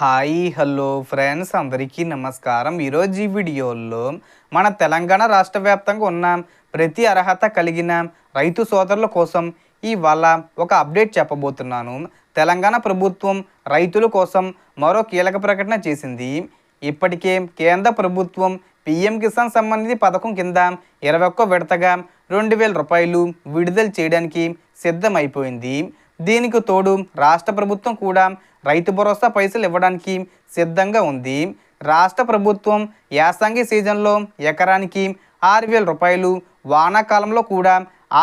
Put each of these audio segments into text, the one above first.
Hi hello friends. అందరికీ నమస్కారం. ఈరోజు ఈ వీడియోలో మన తెలంగాణ రాష్ట్ర వ్యాప్తంగా ఉన్న ప్రతి అర్హత కలిగిన రైతు సోదరుల కోసం ఇవాళ ఒక అప్డేట్ చెప్పబోతున్నాను. తెలంగాణ ప్రభుత్వం రైతుల కోసం మరో కీలక ప్రకటన చేసింది. ఇప్పటికే కేంద్ర ప్రభుత్వం పిఎం కిసాన్ సంబంధిత పథకం కింద ఇరవై ఒక్క విడతగా రెండు వేల రూపాయలు విడుదల చేయడానికి సిద్ధమైపోయింది. దీనికి తోడు రాష్ట్ర ప్రభుత్వం కూడా రైతు భరోసా పైసలు ఇవ్వడానికి సిద్ధంగా ఉంది. రాష్ట్ర ప్రభుత్వం యాసంగి సీజన్లో ఎకరానికి ఆరు వేల రూపాయలు వానాకాలంలో కూడా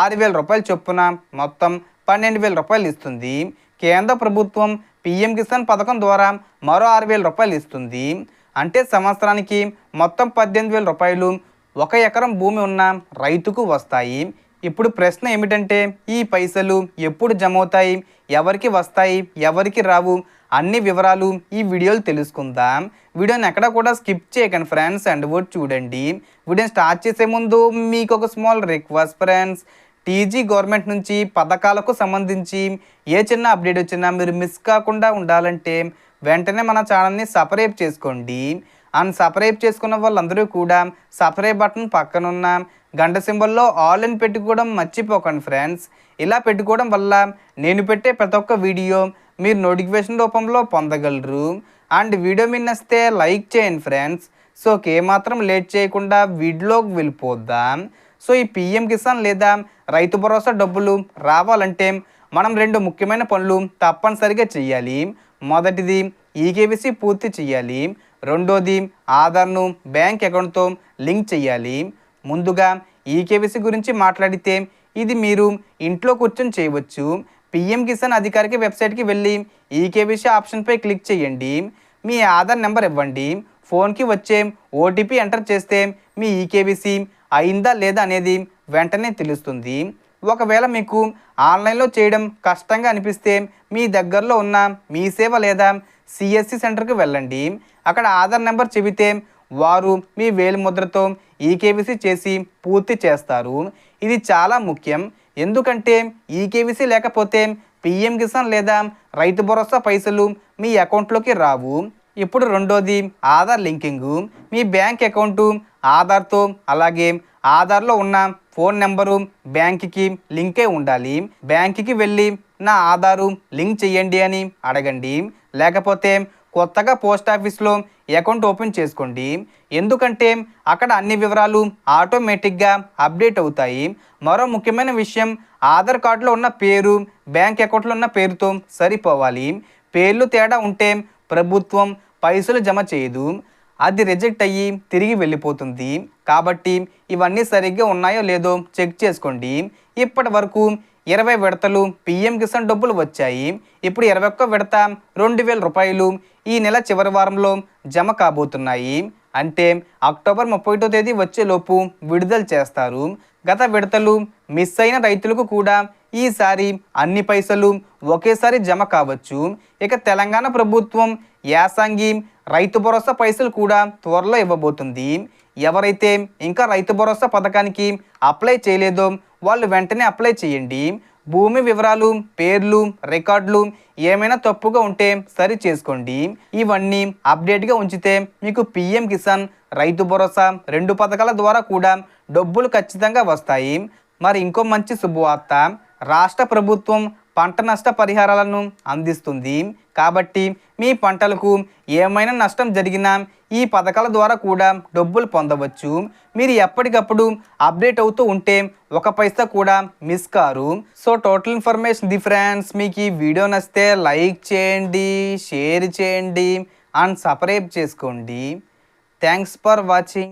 ఆరు వేల రూపాయలు చొప్పున మొత్తం పన్నెండు వేల రూపాయలు ఇస్తుంది. కేంద్ర ప్రభుత్వం పిఎం కిసాన్ పథకం ద్వారా మరో ఆరు వేల రూపాయలు ఇస్తుంది. అంటే సంవత్సరానికి మొత్తం పద్దెనిమిది వేల రూపాయలు ఒక ఎకరం భూమి ఉన్న రైతుకు వస్తాయి. ఇప్పుడు ప్రశ్న ఏమిటంటే ఈ పైసలు ఎప్పుడు జమ అవుతాయి ఎవరికి వస్తాయి ఎవరికి రావు? అన్ని వివరాలు ఈ వీడియోలు తెలుసుకుందాం. వీడియోని ఎక్కడ కూడా స్కిప్ చేయకండి ఫ్రెండ్స్ అండ్ వర్డ్ చూడండి. వీడియోని స్టార్ట్ చేసే ముందు మీకు ఒక small request friends. TG government నుంచి పథకాలకు సంబంధించి ఏ చిన్న అప్డేట్ వచ్చినా మీరు మిస్ కాకుండా ఉండాలంటే వెంటనే మన ఛానల్ని సపరేట్ చేసుకోండి. అండ్ సబ్స్క్రైబ్ చేసుకున్న వాళ్ళందరూ కూడా సబ్స్క్రైబ్ బటన్ పక్కనున్న గంట సింబల్లో ఆల్ అని పెట్టుకోవడం మర్చిపోకండి ఫ్రెండ్స్. ఇలా పెట్టుకోవడం వల్ల నేను పెట్టే ప్రతి ఒక్క వీడియో మీరు నోటిఫికేషన్ రూపంలో పొందగలరు. అండ్ వీడియో మీ నచ్చితే లైక్ చేయండి ఫ్రెండ్స్. సో మాత్రం లేట్ చేయకుండా వీడియోకి వెళ్ళిపోద్దాం సో ఈ పిఎం కిసాన్ లేదా రైతు భరోసా డబ్బులు రావాలంటే మనం రెండు ముఖ్యమైన పనులు తప్పనిసరిగా చేయాలి. మొదటిది ఈకేవీసీ పూర్తి చేయాలి. రెండోది ఆధార్ను బ్యాంక్ అకౌంట్తో లింక్ చేయాలి. ముందుగా ఈకేవీసీ గురించి మాట్లాడితే ఇది మీరు ఇంట్లో కూర్చొని చేయవచ్చు. పిఎం కిసాన్ అధికారిక వెబ్సైట్కి వెళ్ళి ఈకేవీసీ ఆప్షన్పై క్లిక్ చేయండి. మీ ఆధార్ నెంబర్ ఇవ్వండి. ఫోన్కి వచ్చే ఓటీపీ ఎంటర్ చేస్తే మీ ఈకేవీసీ అయిందా లేదా అనేది వెంటనే తెలుస్తుంది. ఒకవేళ మీకు ఆన్లైన్లో చేయడం కష్టంగా అనిపిస్తే మీ దగ్గరలో ఉన్న మీ సేవ లేదా సిఎస్సి సెంటర్కి వెళ్ళండి. అక్కడ ఆధార్ నెంబర్ చెబితే వారు మీ వేలి ముద్రతో ఈకేవీసీ చేసి పూర్తి చేస్తారు. ఇది చాలా ముఖ్యం. ఎందుకంటే ఈకేవీసీ లేకపోతే పిఎం కిసాన్ లేదా రైతు భరోసా పైసలు మీ అకౌంట్లోకి రావు. ఇప్పుడు రెండోది ఆధార్ లింకింగ్. మీ బ్యాంక్ అకౌంటు ఆధార్తో అలాగే ఆధార్లో ఉన్న ఫోన్ నెంబరు బ్యాంక్కి లింకే ఉండాలి. బ్యాంక్కి వెళ్ళి నా ఆధారు లింక్ చేయండి అని అడగండి. లేకపోతే కొత్తగా పోస్ట్ ఆఫీస్లో అకౌంట్ ఓపెన్ చేసుకోండి. ఎందుకంటే అక్కడ అన్ని వివరాలు ఆటోమేటిక్గా అప్డేట్ అవుతాయి. మరో ముఖ్యమైన విషయం ఆధార్ కార్డులో ఉన్న పేరు బ్యాంక్ అకౌంట్లో ఉన్న పేరుతో సరిపోవాలి. పేర్లు తేడా ఉంటే ప్రభుత్వం పైసలు జమ చేయదు. అది రిజెక్ట్ అయ్యి తిరిగి వెళ్ళిపోతుంది. కాబట్టి ఇవన్నీ సరిగ్గా ఉన్నాయో లేదో చెక్ చేసుకోండి. ఇప్పటి వరకు ఇరవై విడతలు పిఎం కిసాన్ డబ్బులు వచ్చాయి. ఇప్పుడు ఇరవై ఒక్క విడత రెండు వేల రూపాయలు ఈ నెల చివరి వారంలో జమ కాబోతున్నాయి. అంటే అక్టోబర్ ముప్పై ఒకటో తేదీ వచ్చేలోపు విడుదల చేస్తారు. గత విడతలు మిస్ అయిన రైతులకు కూడా ఈసారి అన్ని పైసలు ఒకేసారి జమ కావచ్చు. ఇక తెలంగాణ ప్రభుత్వం యాసంగి రైతు భరోసా పైసలు కూడా త్వరలో ఇవ్వబోతుంది. ఎవరైతే ఇంకా రైతు భరోసా పథకానికి అప్లై చేయలేదో వాళ్ళు వెంటనే అప్లై చేయండి. భూమి వివరాలు పేర్లు రికార్డులు ఏమైనా తప్పుగా ఉంటే సరి చేసుకోండి. ఇవన్నీ అప్డేట్గా ఉంచితే మీకు పిఎం కిసాన్ రైతు భరోసా రెండు పథకాల ద్వారా కూడా డబ్బులు ఖచ్చితంగా వస్తాయి. మరి ఇంకో మంచి శుభవార్త రాష్ట్ర ప్రభుత్వం పంట నష్ట పరిహారాలను అందిస్తుంది. కాబట్టి మీ పంటలకు ఏమైనా నష్టం జరిగినా ఈ పథకాల ద్వారా కూడా డబ్బులు పొందవచ్చు. మీరు ఎప్పటికప్పుడు అప్డేట్ అవుతూ ఉంటే ఒక పైసా కూడా miss car. So total information the friends మీకు ఈ వీడియో నచ్చితే లైక్ చేయండి షేర్ చేయండి అండ్ సబ్స్క్రైబ్ చేసుకోండి. Thanks for watching.